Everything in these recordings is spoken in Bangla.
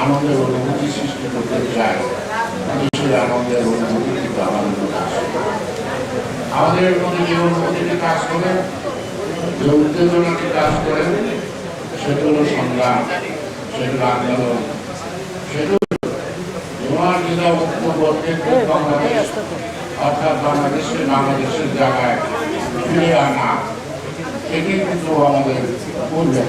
আনন্দের অনুভূতি সৃষ্টি করতে চায় সেই আনন্দের অনুভূতি কিন্তু আমাদের মধ্যে আমাদের মধ্যে যে অনুভূতিটি কাজ করে, যে উত্তেজনাটি কাজ করে সেগুলো সংগ্রাম সেগুলো আন্দোলন বাংলাদেশ অর্থাৎ বাংলাদেশে বাংলাদেশের জায়গায় ফিরে আনা, এটি কিন্তু আমাদের উল্লেখ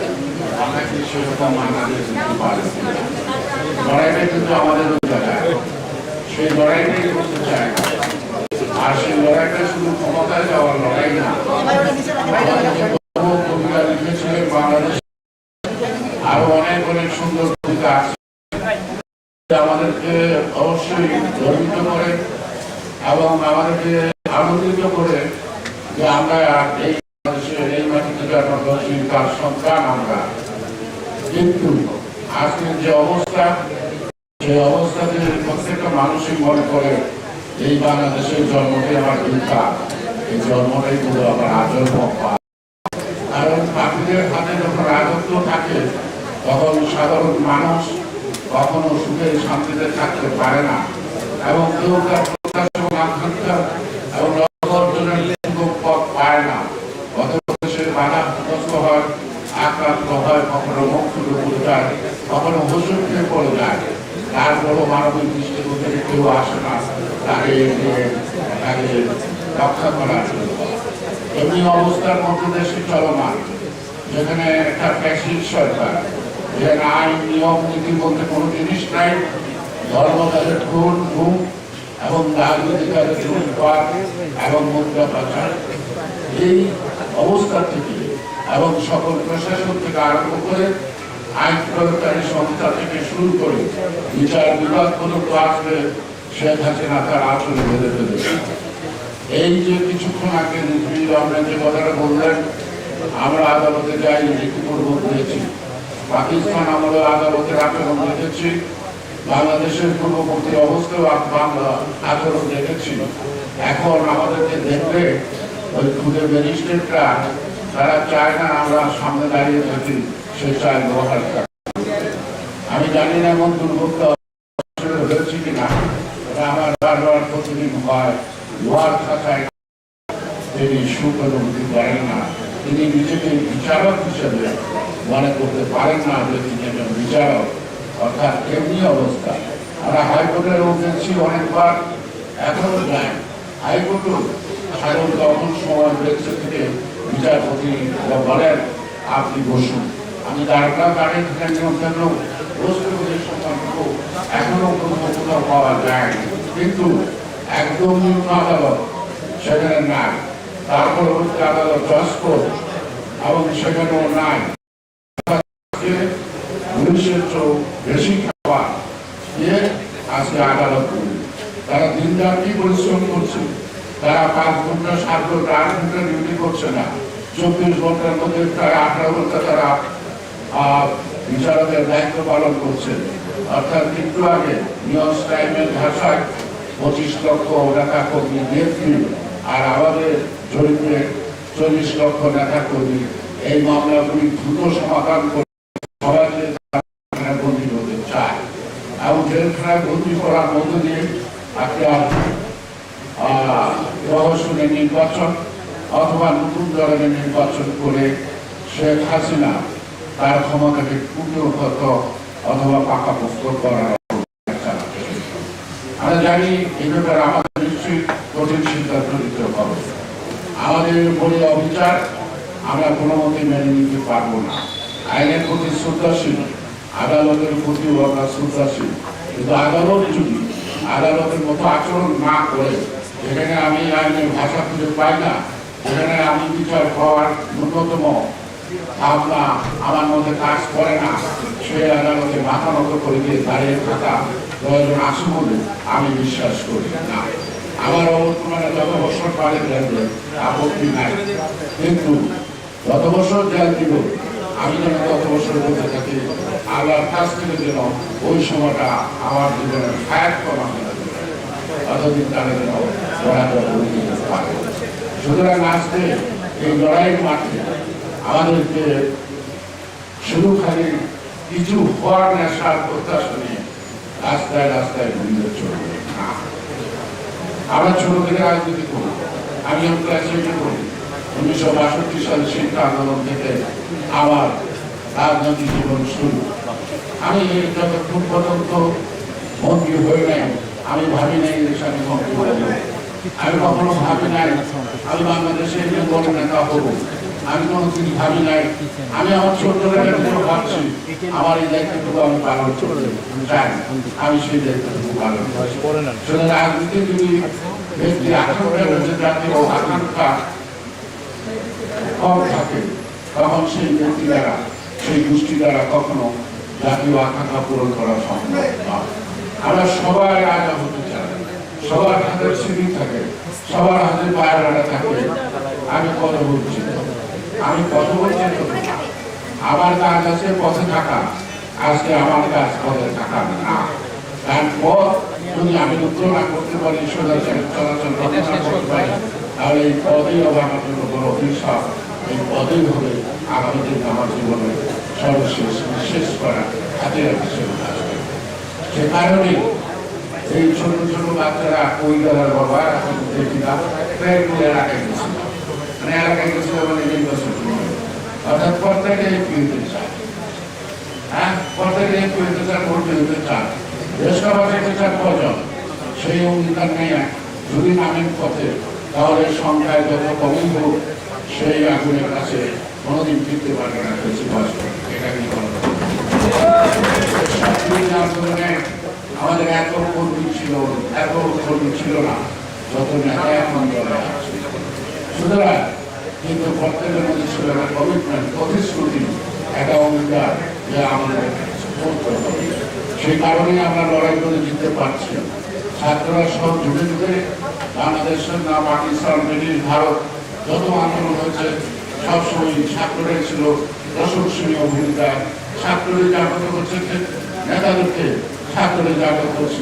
আমাদেরকে অবশ্যই গর্বিত করে এবং আমাদেরকে আনন্দিত করে যে আমরা এই বাংলাদেশের এই মাটিতে জন্মগ্রহণশীল তার সন্তান আমরা কিন্তু আজকের যে অবস্থা, সেই অবস্থাতে প্রত্যেকটা মানুষই মনে করে, এই বাংলাদেশের জন্মটাই আমার চিন্তা এই জন্মটাই কিন্তু আমার আজন্ম কারণ পাখিদের হাতে যখন রাজত্ব থাকে, তখন সাধারণ মানুষ কখনো সুখে শান্তিতে থাকতে পারে না। এবং কেউ তার আকাঙ্ক্ষা এবং অর্জনের পথ পায় না। অথবা সে বাধাগ্রস্ত হয় আক্রান্ত হয়, কখনো মুখ উপরে যায়, কখনো হুজুরকে পড়ে যায়। তারপরও মানবিক থেকে কেউ আসে না, তাকে তাকে রক্ষা করার জন্য এমনি অবস্থার মধ্যে দেশে চলমান, যেখানে একটা ফ্যাসিস্ট সরকার যেখানে আইন, নিয়ম, নীতি বলতে কোনো জিনিস নাই। ধর্ম তাদের খুন ঘুম এবং রাজনীতিকারের লুটপাট এবং মুদ্রা পাচার। এই অবস্থা থেকে এবং সকল প্রশাসন থেকে আরম্ভ করে আইন প্রয়োগকারী সংস্থা থেকে শুরু করে বিচার বিভাগ পর্যন্ত আসবে শেখ হাসিনা তার আসলে বেঁধে ফেলেছে এই যে কিছুক্ষণ আগে আমরা যে কথাটা বললেন, আমরা আদালতে যাই লিখিতপূর্বক দিয়েছি পাকিস্তান আমরা আদালতের আচরণ দেখেছি, বাংলাদেশের পূর্ববর্তী অবস্থাও বাংলা আচরণ দেখেছি। এখন আমাদেরকে দেখলে ওই খুদে ম্যাজিস্ট্রেটরা তারা চায় না আমরা সামনে দাঁড়িয়ে থাকি, সে চায় কাজ। আমি জানি না এমন হয়েছে কিনা আমার প্রতিদিন হয়, লোহার খাতায় তিনি করেন না। তিনি নিজেকে বিচারক হিসেবে মনে করতে পারেন না যে তিনি একজন বিচারক, অর্থাৎ এমনি অবস্থা। আমরা হাইকোর্টের গেছি অনেকবার, এখনও যায়। হাইকোর্টও সাধারণত অমন সময় বেঁচে থেকে বিচারপতি বলেন, আপনি বসুন। আমি দাঁড়টা দাঁড়িয়ে থাকেন যেমন থাকলেও সম্পর্ক এখনও কোনো কোথাও পাওয়া যায় কিন্তু একদম নিম্ন আদালত সেখানে নাই। তার পরবর্তী আদালত জসকোট এবং সেখানেও নাই। পুলিশের চেয়েও বেশি খাওয়া দিয়ে আজকে আদালত তারা দিন রাত্রি পরিশ্রম করছে? তারা পাঁচ ঘণ্টা, সাত ঘণ্টা, আট ঘণ্টা ডিউটি করছে না। চব্বিশ ঘণ্টার মধ্যে প্রায় আঠারো ঘণ্টা তারা বিচারকের দায়িত্ব পালন করছে অর্থাৎ একটু আগে নিউজ টাইমের ভাষায় পঁচিশ লক্ষ নেতা কর্মী নেত্রী আর আমাদের জড়িতে চল্লিশ লক্ষ নেতা কর্মী এই মামলাগুলি দ্রুত সমাধান করে বন্দী হতে চায় এবং জেলখানায় বন্দী করার মধ্য দিয়ে আপনার আহ, প্রহসনের নির্বাচন অথবা নতুন ধরনের নির্বাচন করে শেখ হাসিনা তার ক্ষমতাকে পুনর্গত অথবা পাকাপোক্ত করার আমরা জানি ব্যাপারে আমাদের নিশ্চয়ই কঠিন সিদ্ধান্ত নিতে হবে। আমাদের অবিচার আমরা কোনো মতে মেনে নিতে পারব না। আইনের প্রতি শ্রদ্ধাশীল, আদালতের প্রতিও আমরা শ্রদ্ধাশীল। কিন্তু আদালত যদি আদালতের মতো আচরণ না করে, যেখানে আমি আইনের ভাষা খুঁজে পাই না যেখানে আমি বিচার হওয়ার ন্যূনতম ভাবনা আমার মধ্যে কাজ করে না। সে আদালতে মাথা মতো করে দিয়ে দাঁড়িয়ে থাকা প্রয়োজন আছে বলে আমি বিশ্বাস করি না। আমার অবর্তমানে যত বছর পারে দেবে আপত্তি নাই। কিন্তু যত বছর জেল দিব, আমি যেন তত বছর বলতে থাকি, আল্লাহর কাছ থেকে যেন ওই সময়টা আমার জীবনের ফায়ার করা অতদিন তারা যেন পারে। সুতরাং আজকে এই লড়াইয়ের মাঠে আমাদেরকে শুধু খালি কিছু হওয়ার নেশার প্রত্যাশা নিয়ে রাস্তায় রাস্তায় ঘুরিয়ে চলবে। না আমরা ছোট থেকে রাজনীতি করি, আমি ক্লাসে করি উনিশশো বাষট্টি সালে শিক্ষা আন্দোলন থেকে আমার রাজনৈতিক জীবন শুরু। আমি যতক্ষণ পর্যন্ত মন্ত্রী হয়ে নাই, আমি ভাবি নাই দেশে আমি মন্ত্রী হয়ে যাব। আমি কখনো ভাবি নাই আমি বাংলাদেশের বড় নেতা হব। আমি কোনো কিছু ভাবি নাই। আমি আমার ছোট ভাবছি, আমার এই দায়িত্বটুকু আমি পালন আমি সেই দায়িত্বটুকু পালন রাজনীতি যদি ব্যক্তি জাতীয় আকাঙ্ক্ষা কম থাকে, তখন সেই ব্যক্তি দ্বারা, সেই গোষ্ঠী দ্বারা কখনো জাতীয় আকাঙ্ক্ষা পূরণ করা সম্ভব নয়। আমরা সবাই রাজা হতে সবার হাতে সিঁড়ি থাকে, সবার হাতে পায়রাটা থাকে। আমি কত বলছি? আমি কত বলছি। আমার কাজ আছে পথে থাকা। আজকে আমার কাজ পথে থাকা না। করতে পারি তাহলে এই পদেই হবে আমার জন্য পদেই হবে আমার জীবনে সর্বশেষ শেষ করা হাতের হিসেবে এই ছোট ছোট বাচ্চারা ওই দাদার বাবা মানে হ্যাঁ? সেই নেই যদি পথে তাহলে সংখ্যায় যত কমই হোক, সেই আগুনের কাছে কোনোদিন ফিরতে পারবে না। বেশি বয়স এটা আন্দোলনে আমাদের এত কর্মী ছিল, এত কর্মী ছিল না, যত নেতা এখন দলে আছে সুতরাং কিন্তু প্রত্যেকের মধ্যে ছিল একটা কমিটমেন্ট প্রতিশ্রুতি, একটা অঙ্গীকার যে আমাদের করতে হবে। সেই কারণে আমরা লড়াই করে জিততে পারছি। ছাত্ররা সব জুড়ে জুড়ে বাংলাদেশের না পাকিস্তান ব্রিটিশ ভারত যত আন্দোলন হয়েছে সবসময় ছাত্রদের ছিল প্রশংসনীয় ভূমিকা ছাত্রদের জাগ্রত করছে নেতাদেরকে ছাত্রদের জাগ্রত করছে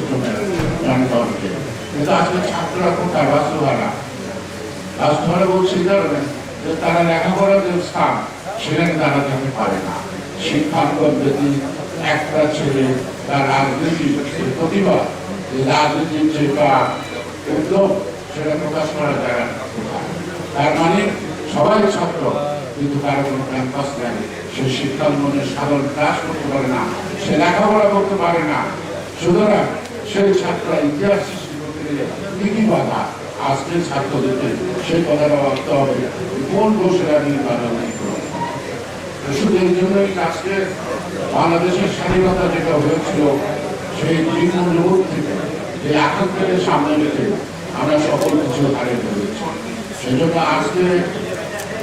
জনগণকে কিন্তু আজকে ছাত্ররা কোথায়? বাস্তবারা বাস্তবারা বলছে এই কারণে যে তারা লেখাপড়ার যে স্থান, সেখানে তারা যেতে পারে না। শিক্ষার পদ্ধতি একটা ছেলে, তার রাজনীতির যে প্রতিভা রাজনীতির যে তার উদ্যোগ, সেটা প্রকাশ করা যায় না তার মানে সবাই ছাত্র। কিন্তু কারও কোনো ক্যাম্পাস নেই। সে শিক্ষার মনে সাধারণ ক্লাস করতে পারে না, সে লেখাপড়া করতে পারে না। সুতরাং সেই ছাত্ররা ইতিহাস সৃষ্টি করতে গেলে কি কি বাধা আজকের ছাত্রদেরকে সেই কথাটা ভাবতে হবে কোন দোষেরা নির্বাচন শুধু এই জন্যই আজকে বাংলাদেশের স্বাধীনতা যেটা হয়েছিল, সেই তৃণমূল থেকে, যে আকাঙ্ক্ষাকে সামনে রেখে আমরা সকল কিছু হারিয়ে ফেলেছি। সেই জন্য আজকে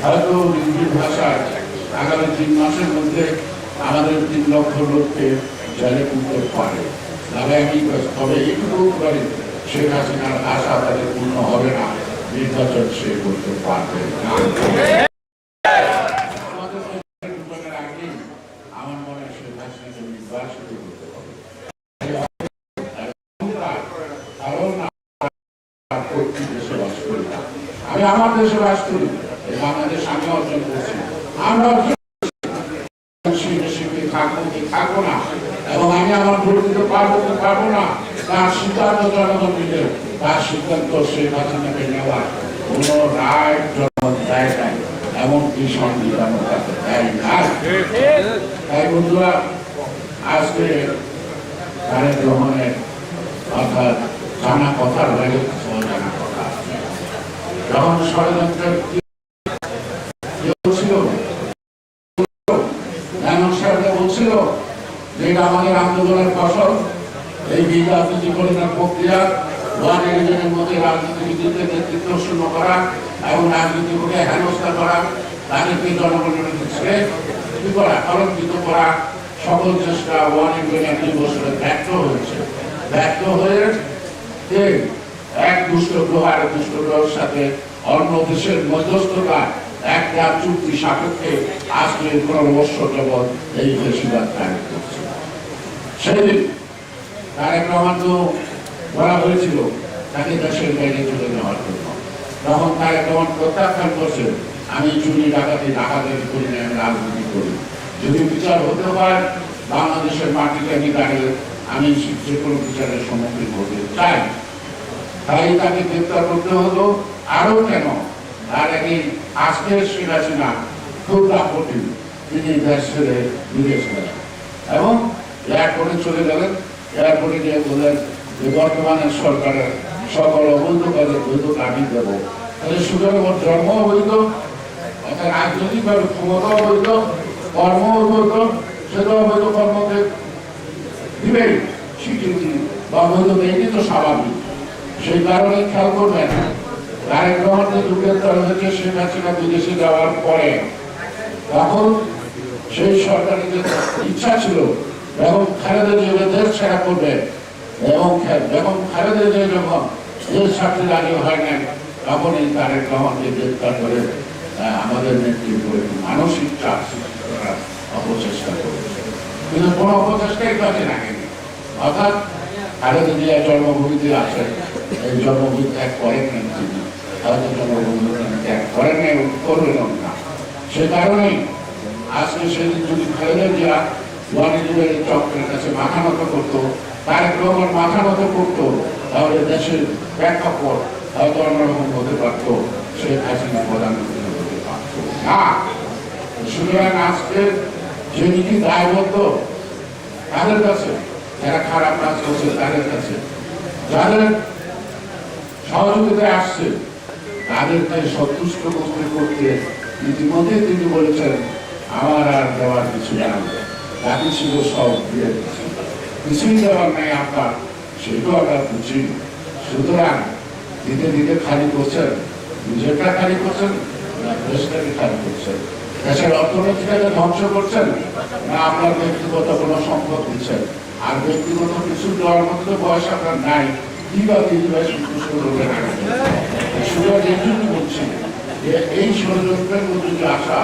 হয়তো ভাষায় আগামী তিন মাসের মধ্যে আমাদের তিন লক্ষ লোককে জেলে পারে। তবে করে শেখ হাসিনার আশা তাদের পূর্ণ হবে না। নির্বাচন সে করতে পারবে আমার আমি আমার দেশে বাস করি এই বাংলাদেশ আমি অর্জন করছি আমরা এবং আমি আমার ভোট দিতে পারব পারব না। তার সিদ্ধান্ত জনগণ নিলে, তার সিদ্ধান্ত শেখ হাসিনাকে নেওয়ার কোন রায় জনগণ দেয় নাই, এমনকি সংবিধান দেয় না তাই বন্ধুরা, আজকে তারেক রহমানের অর্থাৎ জানা কথা রয়ে গেছে অজানা কথা যখন ষড়যন্ত্রের কেউ ছিল এমন সাহেবরা বলছিল যে এটা আমাদের আন্দোলনের ফসল এই বিল রাজনীতিকরণের প্রক্রিয়া ওয়ান ইলেভেনের মধ্যে রাজনীতিবিদদের নেতৃত্ব শূন্য করা এবং রাজনীতি করে হেনস্থা করা তাদেরকে জনগণের কাছে কি করা কলঙ্কিত করা, সকল চেষ্টা ওয়ান ইন্ডিয়ান দুই বছরে ব্যর্থ হয়েছে। ব্যর্থ হয়ে এক দুষ্ট গ্রহ আর দুষ্ট গ্রহের সাথে অন্য দেশের মধ্যস্থতা, একটা চুক্তি সাপেক্ষে আজকে পরামর্শ কেবল এই বেশিরভাগ কাজ করছে। সেদিন তারেক রহমান তো হয়েছিল, তাকে দেশের বাইরে চলে যাওয়ার জন্য। তখন তারেক রহমান প্রত্যাখ্যান করছে আমি চুরি, ডাকাতি ডাকাতি করি না, আমি রাজনীতি করি যদি বিচার হতে হয় বাংলাদেশের মাটিতে আমি দাঁড়িয়ে আমি যে কোনো বিচারের সম্মুখীন হতে চাই। তাই তাকে গ্রেপ্তার করতে হলো আরও কেন? তার আগে আজকের শেখ হাসিনা খুব কঠিন তিনি দেশ ছেড়ে বিদেশ গেলেন। এবং এয়ারপোর্টে চলে গেলেন। এয়ারপোর্টে গিয়ে বললেন যে বর্তমানের সরকারের সকল অবৈধ বৈধ আমি দেবো তাহলে সুতরাং ওর জন্ম অবৈধ অর্থাৎ রাজনৈতিকভাবে ক্ষমতা অবৈধ, কর্ম অবৈধ, সেটা অবৈধ কর্মকে দিবেই। স্বীকৃতি বা অবৈধ দেয়নি তো স্বাভাবিক। সেই কারণে খেয়াল করবেন, তারেক রহমানকে গ্রেপ্তার হয়েছে, শেখ হাসিনা বিদেশে যাওয়ার পরে, তখন সেই সরকারের যে ইচ্ছা ছিল এবং খালেদা জিয়া দেশ ছাড়া করবে, এবং এবং খালেদা জিয়া যখন দেশ ছাড়তে রাজি হয় না তখন এই তারেক রহমানকে গ্রেপ্তার করে আমাদের নেতৃত্ব মানসিক চাপ সৃষ্টি করার অপচেষ্টা করেছে। কিন্তু কোনো অপচেষ্টাই কাজে লাগেনি অর্থাৎ খালেদা জিয়া জন্মভূমিতে আছেন এই জন্মভূমি ত্যাগ করেন না তিনি। হয়তো জন্মভূমি ত্যাগ করেন না এবং করবেন না। সে কারণেই আজকে সেদিন যদি খালেদা জিয়া ওয়ানিজুবের চক্রের কাছে মাথা নত করতো তারেক রহমান মাথা নত করতো, তাহলে দেশের প্রেক্ষাপট হয়তো অন্যরকম হতে পারতো শেখ হাসিনা প্রধানমন্ত্রী হতে পারতো না। সুতরাং আজকে যে নীতি দায়বদ্ধ, তাদের কাছে, যারা খারাপ কাজ করছে, তাদের কাছে, যাদের সহযোগিতায় আসছে, তাদেরকে সন্তুষ্ট করতে করতে ইতিমধ্যে তিনি বলেছেন, আমার আর দেওয়ার কিছু নাই। বাকি ছিল সব দিয়ে কিছুই দেওয়ার নাই আপনার। সেটাও আমরা বুঝি সুতরাং দিতে দিতে খালি করছেন। নিজেরটা খালি করছেন না দেশটাকে খালি করছেন? দেশের অর্থনীতিটাকে ধ্বংস করছেন না আপনার ব্যক্তিগত কোনো সম্পদ দিচ্ছেন? আর ব্যক্তিগত কিছু দেওয়ার মতো বয়স আপনার নাই। কি বা তিনি ভাই সন্তুষ্ট করবেন সুতরাং এই জন্য বলছি যে এই ষড়যন্ত্রের মধ্যে যে আসা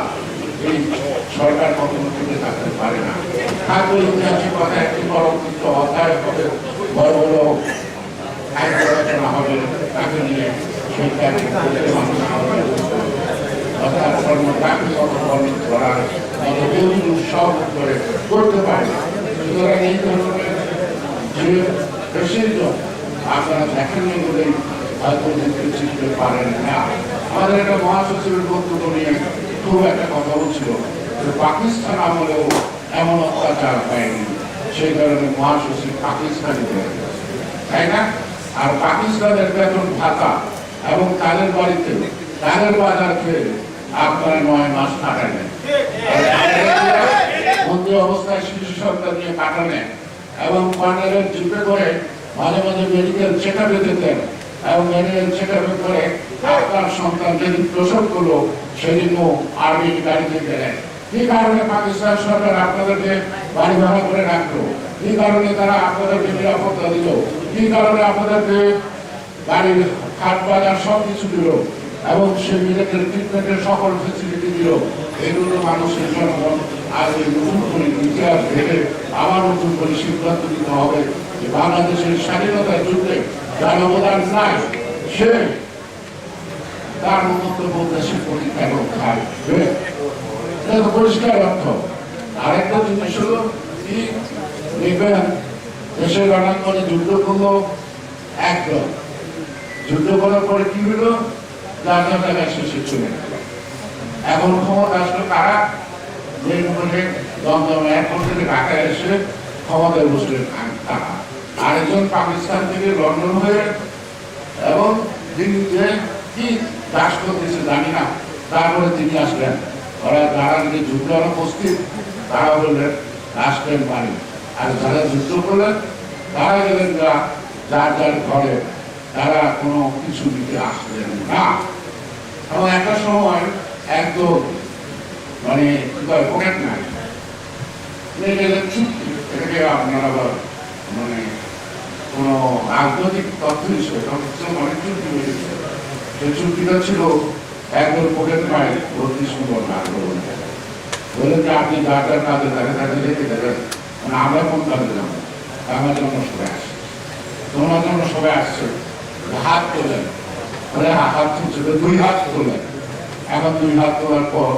এই সরকার কখনো থেকে থাকতে পারে না। থাকবে ইতিহাসের কথা একটি পরবর্তী অধ্যায় হবে বড় বড় আইন আলোচনা হবে, তাকে নিয়ে করতে পারে ধরনের যে আপনারা দেখেননি পারেন না। আমাদের একটা মহাসচিবের বক্তব্য নিয়ে খুব একটা কথা যে পাকিস্তান আমলেও এমন অত্যাচার হয়নি। সেই কারণে মহাসচিব পাকিস্তানি হয়ে গেছে। তাই না? আর পাকিস্তানের বেতন ভাতা এবং তাদের বাড়িতে, তাদের বাজার খেয়ে আপনারা নয় মাস কাটালেন। অবস্থায় শিশু সন্তান নিয়ে কাটালেন এবং পার্নারের জিপে করে মাঝে মাঝে মেডিকেল চেক আপে যেতেন এবং মেডিকেল চেক আপে করে আপনার সন্তান যেদিন প্রসব করল সেদিনও আর্মির গাড়িতে গেলেন। কি কারণে পাকিস্তান সরকার আপনাদেরকে বাড়ি ভাড়া করে রাখল? কি কারণে তারা আপনাদেরকে নিরাপত্তা দিল? কি কারণে আপনাদেরকে গাড়ির খাট বাজার সব কিছু দিল? এবং সে মেডিকেল ট্রিটমেন্টের সকল ফেসিলিটি দিল? এগুলো মানুষের জনগণ আজ এই নতুন করে ইতিহাস ভেবে আবার নতুন করে সিদ্ধান্ত নিতে হবে যে বাংলাদেশের স্বাধীনতার যুদ্ধে যার অবদান নাই, সে তার মন্তব্য দেশের প্রতি কেন খাবে এটা পরিষ্কার অর্থ। আরেকটা জিনিস হলো দেখবেন, দেশের রণাঙ্গনে যুদ্ধ করল একদম। যুদ্ধ করার পরে কি হলো? যার জায়গায় শেষে চলে গেল। এখন ক্ষমতা আসলো কারা? বলে দমদম এয়ারপোর্ট থেকে ঢাকা এসে ক্ষমতায় বসলেন তারা। আরেকজন পাকিস্তান থেকে লন্ডন হয়ে এবং যে কি? চাষ করতেছে, জানি না। তারপরে তিনি আসলেন ওরা যারা নাকি যুদ্ধ উপস্থিত তারা বললেন আসলেন বাড়ি আর যারা যুদ্ধ করলেন তারা গেলেন যা যার যার ঘরে তারা কোনো কিছু দিতে আসলেন না। এবং একটা সময় একদম মানে পকেট নাই হলো চুক্তি, এটাকে আপনারা মানে কোনো রাজনৈতিক তথ্য হিসেবে অনেক চুক্তি হয়েছে। সেই চুক্তিটা ছিল একজন পকেট মায়ের বত্রিশ নম্বর না বলুন বললেন যে আপনি যা কাজে থাকে তাকে রেখে দেবেন মানে আমরা কোন কাজে যাব? আমার জন্য সবাই আসছে। তোমার জন্য সবাই আসছে। হাত তোলেন। বলে হাত তুলছে। তো দুই হাত তোলেন। এখন দুই হাত তোলার পর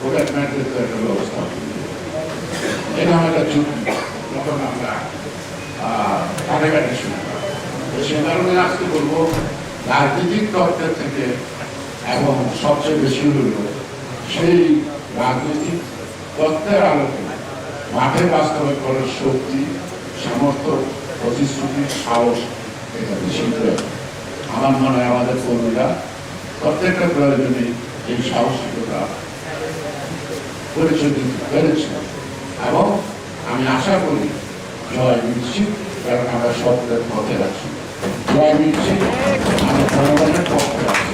পকেট ম্যাটের একটা ব্যবস্থা। এটা আমার একটা চুক্তি। তখন আমরা কাটে কাটে শুনে সে কারণে আজকে বলব, রাজনৈতিক তত্ত্বের থেকে এবং সবচেয়ে বেশি হল সেই রাজনৈতিক তত্ত্বের আলোকে মাঠে বাস্তবায়ন করার শক্তি, সামর্থ্য প্রতিশ্রুতি সাহস এটা বেশি আমার মনে হয় আমাদের কর্মীরা প্রত্যেকটা প্রয়োজনে এই সাহসিকতা পরিচয় পেরেছে। এবং আমি আশা করি জয় নিশ্চিত, কারণ আমরা সত্যের পথে আছি। জয় নিশ্চিত আমরা জনগণের পক্ষে আছি।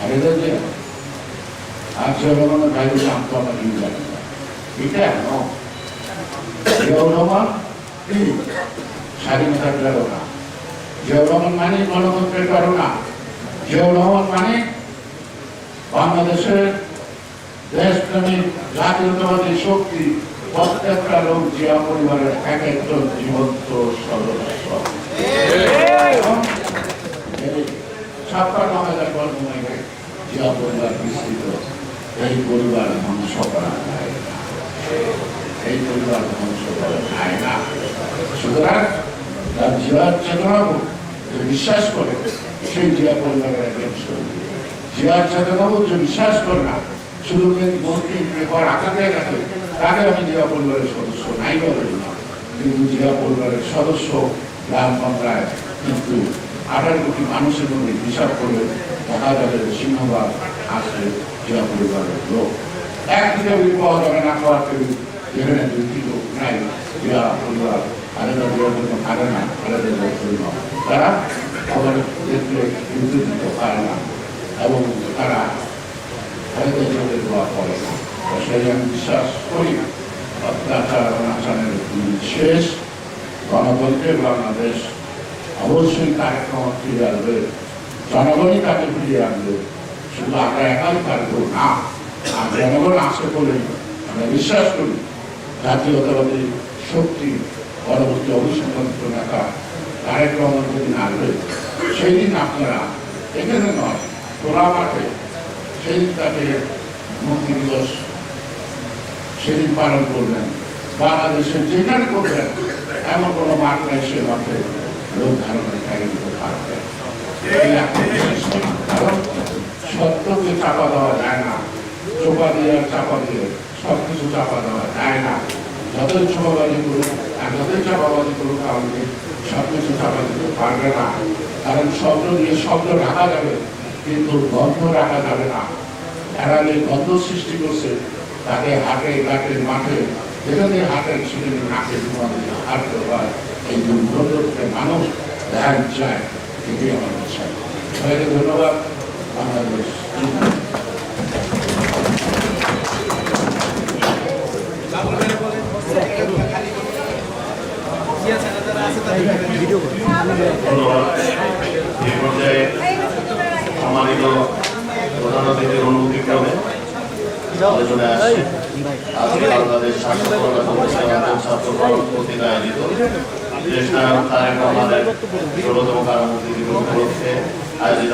আর এদের যে আর জনগণের বাইরে নাম তো আমরা নিয়ে জানি না। এটা ন জিয়াউর রহমান কি স্বাধীনতার প্রেরণা জিয়াউর রহমান মানে গণতন্ত্রের প্রেরণা জিয়াউর রহমান মানে বাংলাদেশের দেশপ্রেমিক জাতীয়তাবাদী শক্তি প্রত্যেকটা লোক জিয়া পরিবারের এক একজন জীবন্ত সদস্য ছাপ্পান্ন হাজার বর্গ জিয়া পরিবার বিস্তৃত এই পরিবার ধ্বংস করা যায় এই পরিবার ধ্বংস করা যায় না সুতরাং তার জিয়ার চেতনাবু যে বিশ্বাস করে সেই জিয়া পরিবারের চেতনাবু যে বিশ্বাস করে না শুধু মন্ত্রী পেপার রাখে তাকে আমি জিয়া পরিবারের সদস্য নাই বলে কিন্তু জিয়া পরিবারের সদস্য গ্রাম বাংলায় কিন্তু আঠারো কোটি মানুষের মধ্যে হিসাব করে দেখা যাবে সিংহভাগ আসলে জিয়া পরিবারের লোক। একদিকে পাওয়া যাবে না, খাওয়ার কেউ যেখানে কিলো নাই। জিয়া পরিবার দিতে পারে না এবং তারা করে আমি বিশ্বাস করি। বাংলাদেশ অবশ্যই কার্যক্রম ফিরে আসবে জনগণই তাকে ফিরিয়ে আনবে? শুধু আমরা একাই পারব? না। আর জনগণ আসে বলে আমরা বিশ্বাস করি। জাতীয়তাবাদী শক্তি পরবর্তী অভিসম্পন্ন নেতা তারেক রহমান যেদিন আসবে সেই দিন আপনারা এখানে নয় তোলা মাঠে সেই দিন তাকে মুক্তি দিবস সেদিন পালন করবেন। বাংলাদেশে যেখানে করবেন, এমন কোনো মাঠ নাই সে মাঠে। লোক ধারণের খাই দিতে পারবে সত্যকে চাপা দেওয়া যায় না চোপা দিয়ে আর চাপা দিয়ে সব কিছু চাপা দেওয়া যায় না যতই করুক আর যতই করুক আমাকে সব কিছু চাপা দিতে পারবে না কারণ শব্দ দিয়ে শব্দ রাখা যাবে কিন্তু গন্ধ রাখা যাবে না যারা এই গন্ধ সৃষ্টি করছে তাকে হাটে ঘাটে মাঠে যেখানে হাতের সেখানে নাকে হাত হয় এই দুর্গন্ধকে মানুষ দেখা চায়, এটি আমার সবাইকে ধন্যবাদ, বাংলাদেশ ধন্যবাদ এই পর্যায়ে সম্মানিত প্রধান অতিথির অনুমতিক্রমে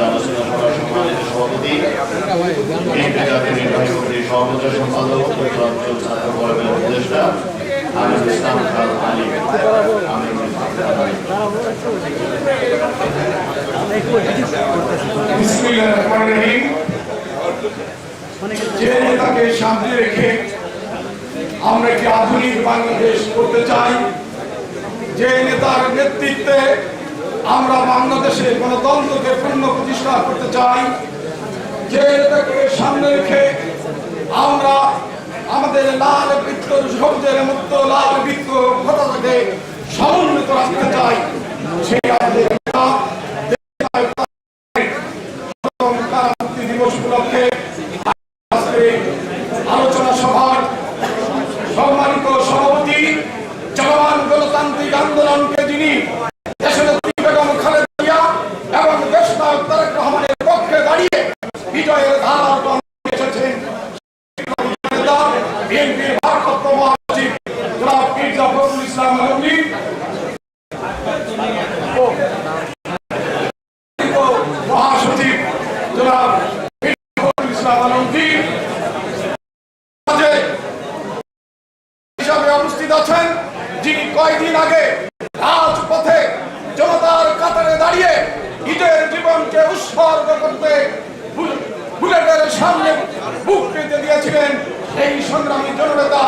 আলোচনায় আসছে সভাপতি জাতীয় নির্বাহী কমিটির সভাপতি সম্পাদক উত্তরাঞ্চল ছাত্র ফোরামের উপদেষ্টা যে নেতাকে সামনে রেখে আমরা কি আধুনিক বাংলাদেশ করতে চাই? যে নেতার নেতৃত্বে আমরা বাংলাদেশে গণতন্ত্রকে পূর্ণ প্রতিষ্ঠা করতে চাই যে নেতাকে সামনে রেখে আমরা আমাদের লাল বৃত্ত সবুজের মুক্ত লাল বৃত্ত হতাশাকে সমন্বিত রাখতে চাই, সেই আমাদের ছিলেন সেই সংগ্রামী জননেতা